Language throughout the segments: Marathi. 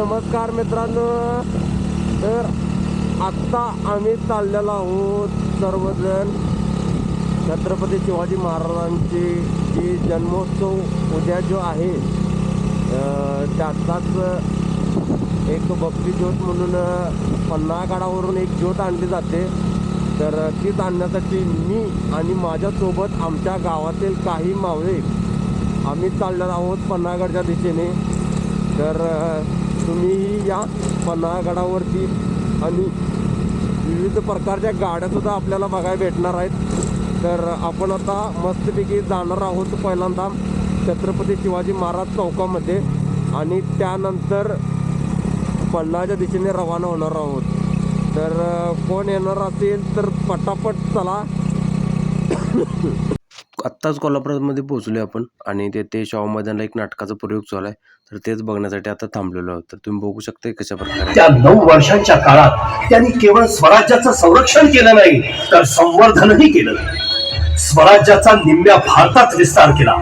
नमस्कार मित्रांनो. तर आत्ता आम्ही चाललेलो आहोत सर्वजण. छत्रपती शिवाजी महाराजांची जी जन्मोत्सव उद्या जो आहे त्याचाच एक भक्ती ज्योत म्हणून पन्नाळगडावरून एक ज्योत आणली जाते. तर तीच आणण्यासाठी मी आणि माझ्यासोबत आमच्या गावातील काही मावळे आम्ही चाललेलो आहोत पन्हाळगडच्या दिशेने. तर तुम्हीही या पन्हाळगडावरती आणि विविध प्रकारच्या गाड्यासुद्धा आपल्याला बघायला भेटणार आहेत. तर आपण आता मस्तपैकी जाणार आहोत पहिल्यांदा छत्रपती शिवाजी महाराज चौकामध्ये आणि त्यानंतर पन्हाळच्या दिशेने रवाना होणार आहोत. तर कोण येणार असेल तर पटापट चला. आत्ताच कोल्हापुरामध्ये पोहोचलो आपण आणि तेथे शाहू मैदानला एक नाटकाचा प्रयोग चालू आहे. तर तेच बघण्यासाठी आता थांबलेलो आहोत. तर तुम्ही बघू शकता कशा प्रकारे त्या नऊ वर्षांच्या काळात त्यांनी केवळ स्वराज्याचं संरक्षण केलं नाही तर संवर्धनही केलं स्वराज्याचा निम्म्या भारतात विस्तार केला.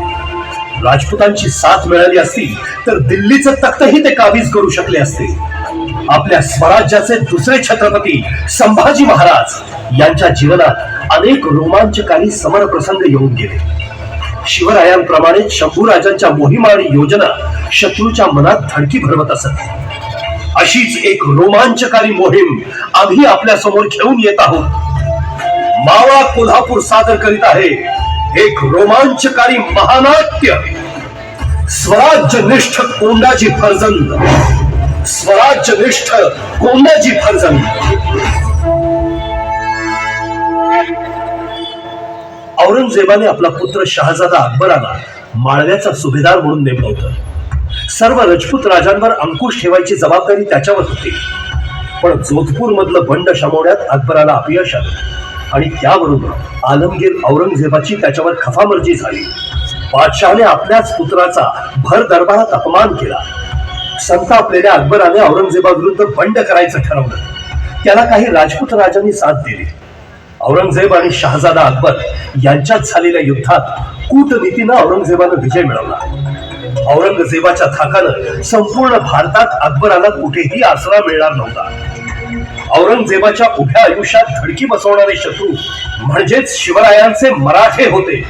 राजपुतांची साथ मिळाली असती तर दिल्लीचं तख्तही ते काबीज करू शकले असते. आपल्या स्वराज्याचे दुसरे छत्रपती संभाजी महाराज यांच्या जीवनात अनेक रोमांचकारी समर प्रसंग येऊन गेले. शिवरायांप्रमाणे शंभूराजांच्या मोहिमा आणि योजना शत्रूच्या मनात धडकी भरवत असत. अशीच एक रोमांचकारी मोहीम आम्ही आपल्यासमोर घेऊन येत आहोत. मावा कोल्हापूर सादर करीत आहे एक रोमांचकारी महानाट्य. स्वराज्यनिष्ठ कोंडाची फरजंद. स्वराज्यनिष्ठ कोंडाजी फर्जंद औरंगजेबाने आपला पुत्र शहाजादा अकबराला माळव्याचा सुभेदार म्हणून नेमलं होतं. सर्व रजपूत राजांवर अंकुश ठेवायची जबाबदारी त्याच्यावर होती. पण जोधपूर मधलं बंड शमवण्यात अकबराला अपयश आलं आणि त्यावरून आलमगीर औरंगजेबाची त्याच्यावर खफामर्जी झाली. बादशहाने आपल्याच पुत्राचा भर दरबारात अपमान केला. संतापलेल्या अकबराने औरंगजेबाविरुद्ध बंड करायचं ठरवलं. त्याला काही राजपूत राजांनी साथ दिली. औरंगजेब आणि शहाजादा अकबर यांच्यात झालेल्या युद्धात कूटनीतीनं औरंगजेबानं विजय मिळवला. औरंगजेबाच्या थाकानं संपूर्ण भारतात अकबराला कुठेही आसरा मिळणार नव्हता. औरंगजेबाच्या उभ्या आयुष्यात धडकी बसवणारे शत्रू म्हणजेच शिवरायांचे मराठे होते.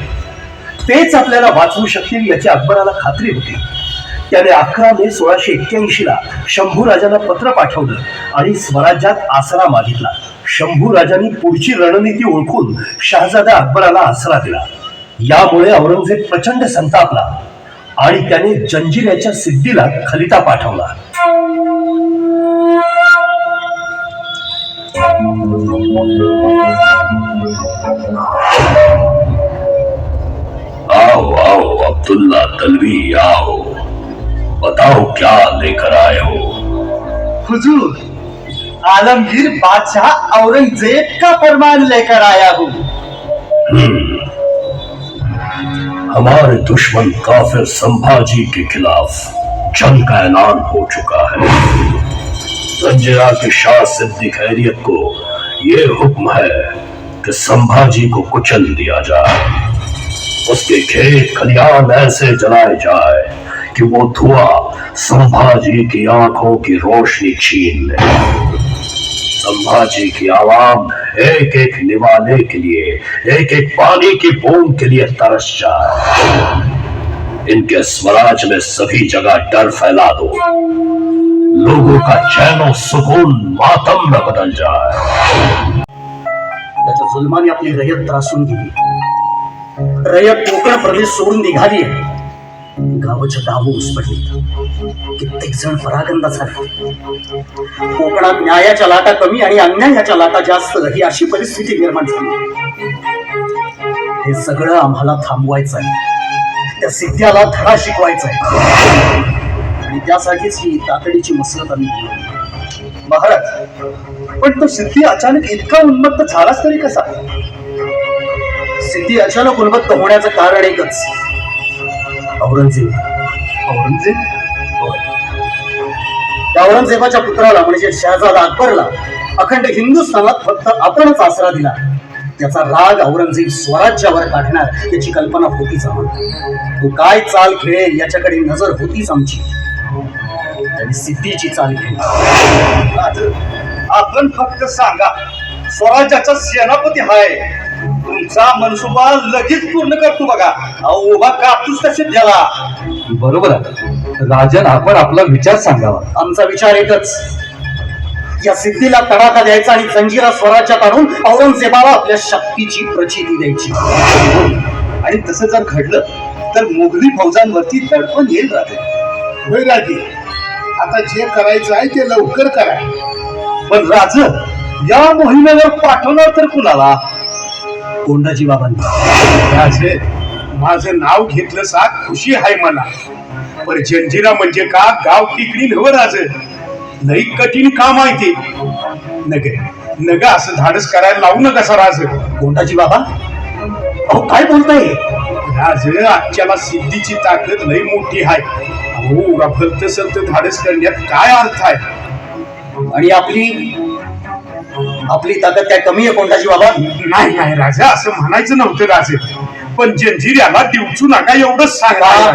तेच आपल्याला वाचवू शकतील याची अकबराला खात्री होती. त्याने अकरा मे सोळाशे एक्क्याऐंशी ला शंभू राजांना पत्र पाठवलं आणि स्वराज्यात आसरा मागितला. शंभू राजांनी पुढची रणनीती ओळखून शहाजादा अकबराला आसरा दिला. यामुळे औरंगजेब प्रचंड संतापला आणि त्याने जंजिऱ्याच्या सिद्धीला खलिता पाठवला. आओ आओ अब्दुल्ला तलवी आओ. बताओ क्या लेकर आए हो? हुजूर आलमगीर बादशाह औरंगज़ेब का फरमान लेकर आया हूँ। हमारे दुश्मन काफिर संभाजी के खिलाफ जंग का ऐलान हो चुका है। संजया के शाह सिद्दी खैरियत को ये हुक्म है कि संभाजी को कुचल दिया जाए। उसके खेत खलियान ऐसे जलाए जाए कि वो धुआँ संभाजी की आँखों की रोशनी छीन ले। संभाजी की आवाम एक एक निवाले के लिए एक एक पानी की बूंद के लिए तरस जाए। इनके स्वराज में सभी जगह डर फैला दो। लोगों का चैन सुकून मातम में बदल जाए। त्याच्या जुलमाने आपली रयत त्रासून गेली रयत कोकण प्रदेश सोडून निघाली गावाच्या गावं उसपडली. कित्येक जण परागंदा झाले. कोकणात न्यायाच्या लाटा कमी आणि अन्यायाच्या लाटा जास्त ही अशी परिस्थिती निर्माण झाली. हे सगळं आम्हाला थांबवायचं आहे त्या सिद्ध्याला धडा शिकवायचा आहे आणि त्यासाठीच ही तातडीची मसरत आम्ही केली. महाराज पण तो सिद्धी अचानक इतका उन्मत्त झालाच तरी कसा? सिद्धी अचानक उन्मत्त होण्याचं कारण एकच. औरंगजेब. औरंगजेब. त्या औरंगजेबाच्या पुत्राला म्हणजे शहजादा अकबरला अखंड हिंदुस्थानात फक्त आपणच आसरा दिला. त्याचा राग औरंगजेब स्वराज्यावर काढणार याची कल्पना होतीच आम्हाला. तो काय चाल खेळेल याच्याकडे नजर होतीच आमची. त्यांनी सिद्धीची चाल घेतली. आपण फक्त सांगा स्वराज्याचा सेनापती हाय. तुमचा मनसुबा लगेच पूर्ण करतो बघा. अहो, उभा कापूस तसे द्याला बरोबर आहे. राजन आपण आपला विचार सांगावा. आमचा विचार एकच. या सिद्धीला तडाखा द्यायचा आणि जंजिरा स्वराज्यात आणून औरंगजेबाला आपल्या शक्तीची प्रचिती द्यायची. आणि तसं जर घडलं तर मोगली फौजांवरती दडपण येईल राहते होय राजे. आता जे करायचं आहे ते लवकर करा. पण राज या मोहिमेवर पाठवणार तर कुणाला? कोंडाजी बाबांनी. माझं नाव घेतलं सा खुशी आहे मला. पण जंजिरा म्हणजे का? गाव टिकडी नव राज. लई कठीण काम आहे ते. नग नग असं धाडस करायला लावू नका सा राज. कोंडाजी बाबा? अहो काय बोलताय? राज आजच्याला सिद्धीची ताकद लई मोठी आहे अहो रफलत सलत धाडस करण्यात काय अर्थ आहे? आणि आपली आपली ताकद काय कमी आहे कोंडाजी बाबा? नाही नाही राजा असं म्हणायचं नव्हतं राजे. पण जंजिऱ्याला दिवचू नका एवढंच सांगा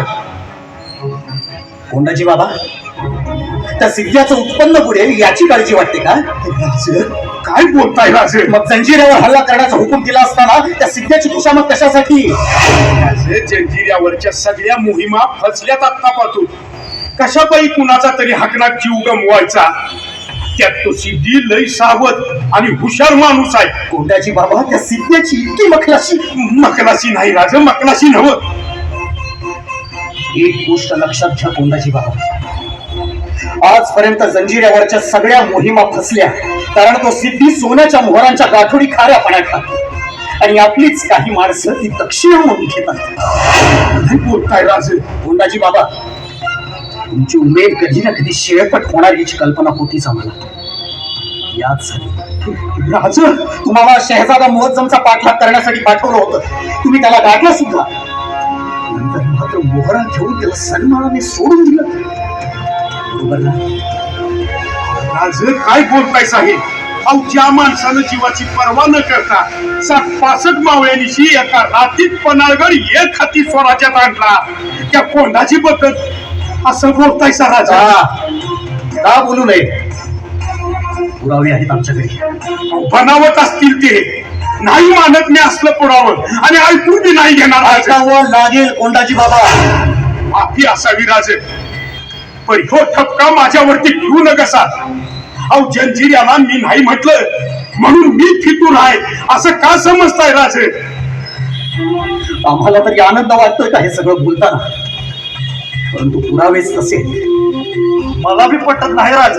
कोंडाजी बाबा? त्या सिद्ध्याचं उत्पन्न बुडेल याची काळजी वाटते का? काय बोलताय राजे? मग जंजिऱ्यावर हल्ला करण्याचा हुकूम दिला असताना त्या सिद्ध्याची खुशामत कशासाठी? राजे जंजिऱ्यावरच्या सगळ्या मोहिमा फसल्यात आत्तापासून. कशापायी कुणाचा तरी हाकनात जीव गमवायचा? त्यात तो सिद्धी लय सावध आणि हुशार माणूस आहे. कोंडाजी बाबा त्या मखलाशी मकलाशी नाही राज नव एक गोष्ट लक्षात घ्या कोंडाजी बाबा. आजपर्यंत जंजिऱ्यावरच्या सगळ्या मोहिमा फसल्या. कारण तो सिद्धी सोन्याच्या मोहरांच्या गाठोडी खाऱ्या पाण्यात टाकतो आणि आपलीच काही माणसं ती दक्षिणा म्हणून घेतात. बोलताय राजे. कोंडाजी बाबा तुमची उमेद कधी ना कधी शेळपट होणार याची कल्पना होतीच आम्हाला. याद झाली. राज तुम्हाला शहजादा मुअज्जमचा पाठलाग करण्यासाठी पाठवलं होतं. तुम्ही त्याला गाठला सुद्धा. नंतर मात्र मोहरा घेऊन त्याला सन्मानाने सोडून दिलं. बरोबर ना? राज काय बोलताय साहेब? अहो ज्या माणसानं जीवाची पर्वा न करता सात पासष्ट मावळ्यांनीशी एका रात्रीत पनाळगड एक हाती स्वराज्यात आणला. त्या कोंडाची बद्दल असं बोलताय सा राजा का बोलू नये? पुरावे आहेत आमच्याकडे. बनावत असतील ते. नाही मानत मी असलं पुरावं. आणि ऐकून बी नाही घेणार ऐकावं लागेल कोंडाजी बाबा? माफी असावी राजे. पण ह्यो ठपका माझ्यावरती घेऊ नका अहो जंजिऱ्याला मी नाही म्हटलं. म्हणून मी फितूर आहे. असं का समजताय राजे? आम्हाला तरी आनंद वाटतोय का हे सगळं बोलताना? परंतु पुरावेच तसे मला बी पटत नाही राज.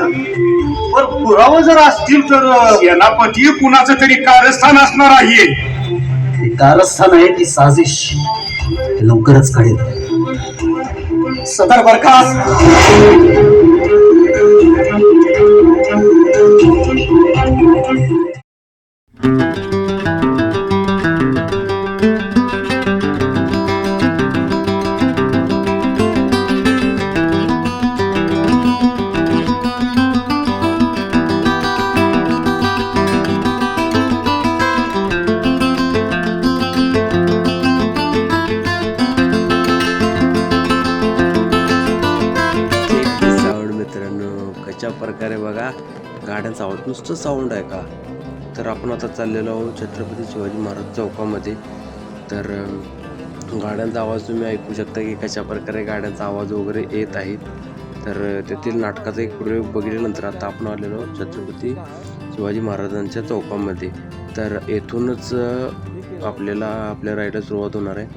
पण पुरावं जर असतील तर सेनापती कुणाचं तरी कारस्थान असणार आहे. हे कारस्थान आहे की साजिश लवकरच कळेल. सदर बरखास्त. साऊंड गाड्यांचा साऊंड आहे का? तर आपण आता चाललेलो आहोत छत्रपती शिवाजी महाराज चौकामध्ये. तर गाड्यांचा आवाज तुम्ही ऐकू शकता की कशा प्रकारे गाड्यांचा आवाज वगैरे येत आहे. तर तेथील नाटकाचा एक प्रयोग बघितल्यानंतर आता आपण आलेलो छत्रपती शिवाजी महाराजांच्या चौकामध्ये. तर येथूनच आपल्याला आपल्या राईडला सुरुवात होणार आहे.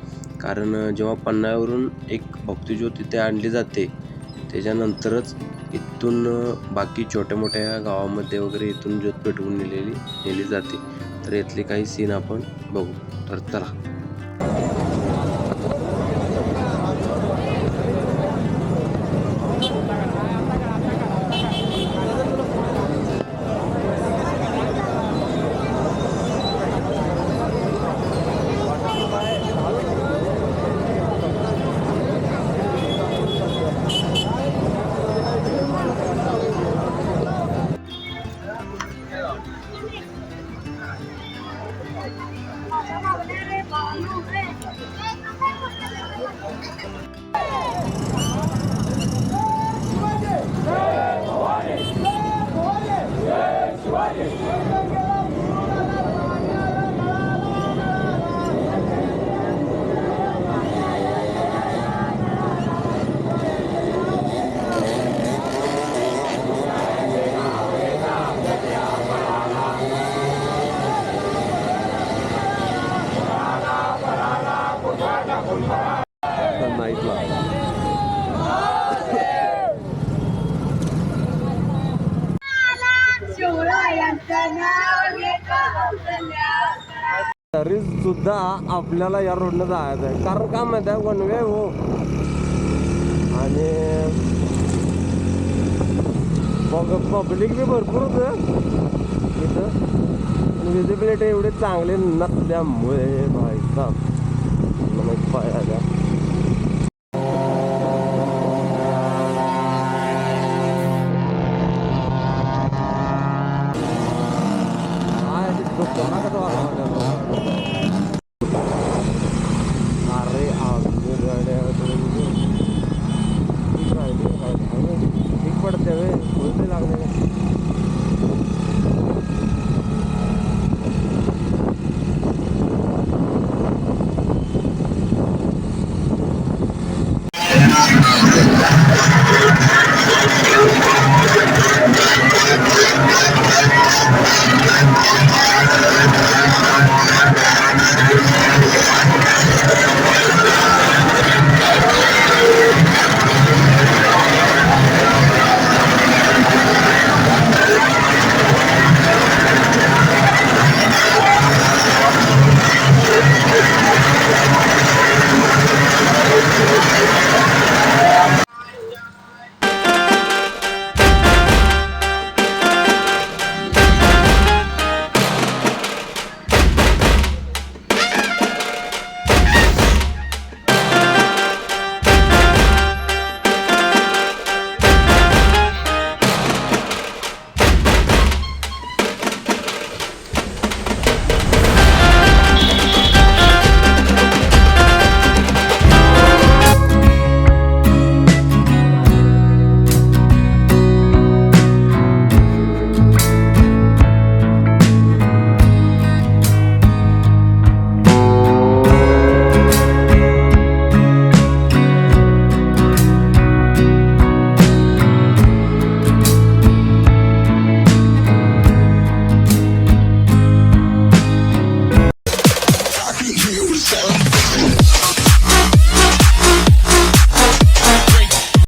कारण जेव्हा पन्हाळ्यावरून एक भक्तिज्योत तिथे आणली जाते त्याच्यानंतरच इथून बाकी छोट्या मोठ्या गावामध्ये वगैरे इथून ज्योत पेटवून नेलेली नेली जाते. तर यातले काही सीन आपण बघू. तर चला. तरी सुद्धा आपल्याला या रोडनं जायचं आहे. कारण का माहिती आहे? वन वे हो. आणि पब्लिक बी भरपूर होतं. इथं विजिबिलिटी एवढे चांगले नसल्यामुळे भाई साहेब